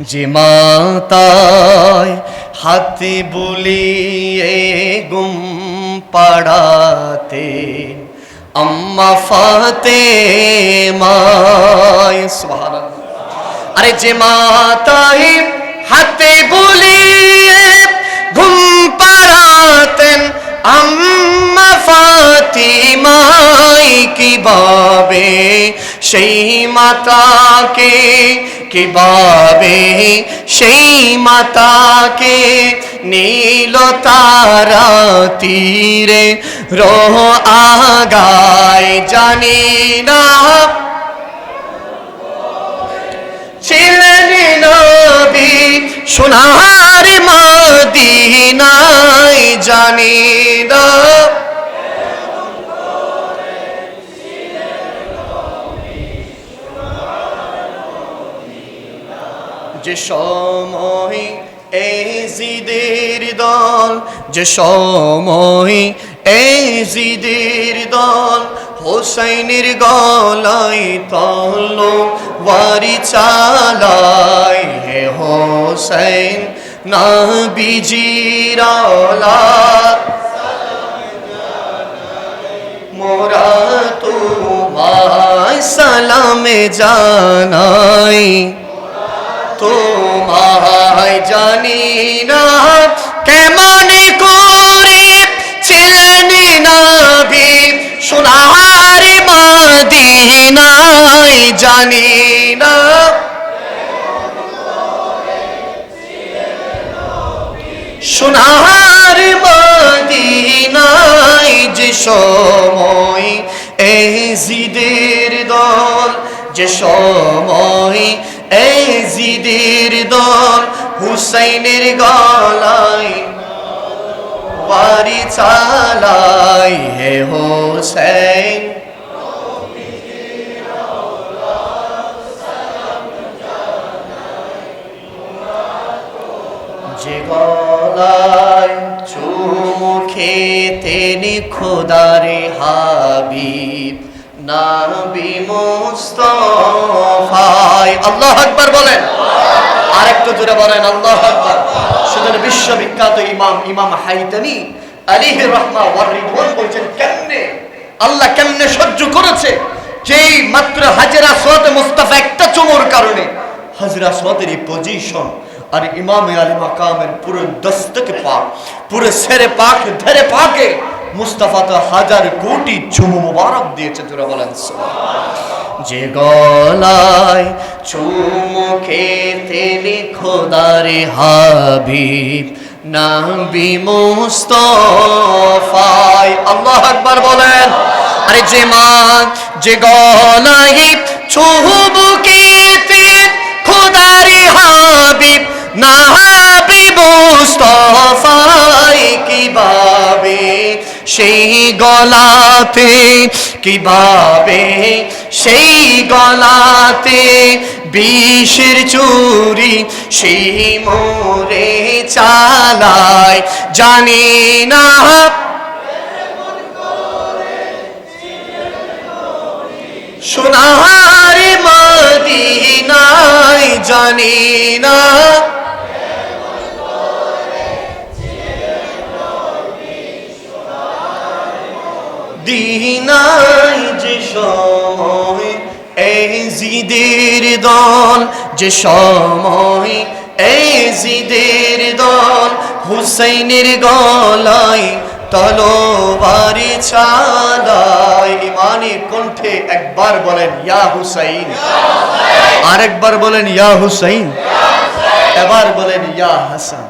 যে মাতায় হাতে বুলিয়ে গুম পাড়াতে, আম্মা ফাতে মায় সুবহানাল্লাহ। আরে যে মাতাই হাতে বুলিয়ে ঘুম পাড়াতেন, আম্মা ফাতিমাই কীভাবে সেই মাতাকে কীভাবে সেই মাতাকে নীল তারা তীরে রহ আগায়, জানি না। ছিলেন নবী সোনার মদিনায়, জানি যে সময় এই জিদের দল, যে সময় এই জিদের দল, হোসাইনের গলায় তল বাড়ি চালায়। হে হোসাইন না বিজিরালা মোরা তোমায় সালামে জানাই। তোমায় জানি না কেমন করে ছিলেন নাবি সোনার মদিনায় জানি না সোনার মদিনায় যে সময় এই জিদের দল, যে সময় এই জিদের দল হুসাইনের গলায়, বাড়ি চালাই হে হোসেন যে গলায় চুমুখে তেনি খোদারে হাবিব, নাবি মুস্তফায়। আল্লাহ আকবার বলেন। আরেকটু জোরে বলেন, আল্লাহ আকবার। সুতরাং বিশ্ববিখ্যাত ইমাম ইমাম হাইতানি আলিহ রহমা ওয়ার বলছেন, কেমনে? আল্লাহ কেমনে সহ্য করেছে? যেই মাত্র হাজরা সোয়াতে মুস্তাফা একটা চুমোর কারণে, হাজরা সোয়াতের এই পজিশন আর ইমাম আলী মাকামের পুরো দস্তকে পাক, পুরো সেরে পাক, ধরে পাকে, মুস্তাফা তো হাজার কোটি চুমু মুবারক দিয়েছে তোরা বলেন। যে গলায় চুমুকে তিনি খোদারে হাবিব নাবি মুস্তফায় আল্লাহ আকবার বলেন। আরে যে মা, যে গলায় চুমুকে হাবিব নাবি মুস্তফায় কীভাবে সেই গলাতে কীভাবে সেই গলাতে বিষের চুরি সেই মোরে চালায়। জানি না সোনার মদিনায় জানি না জিদের দল, যে সময় এই জিদের দল, হুসাইনের গলায় তলোবারি চালায় ইমানি কণ্ঠে একবার বলেন, ইয়া হুসাইন। আরেকবার বলেন, ইয়া হুসাইন। এবার বলেন, ইয়া হাসান।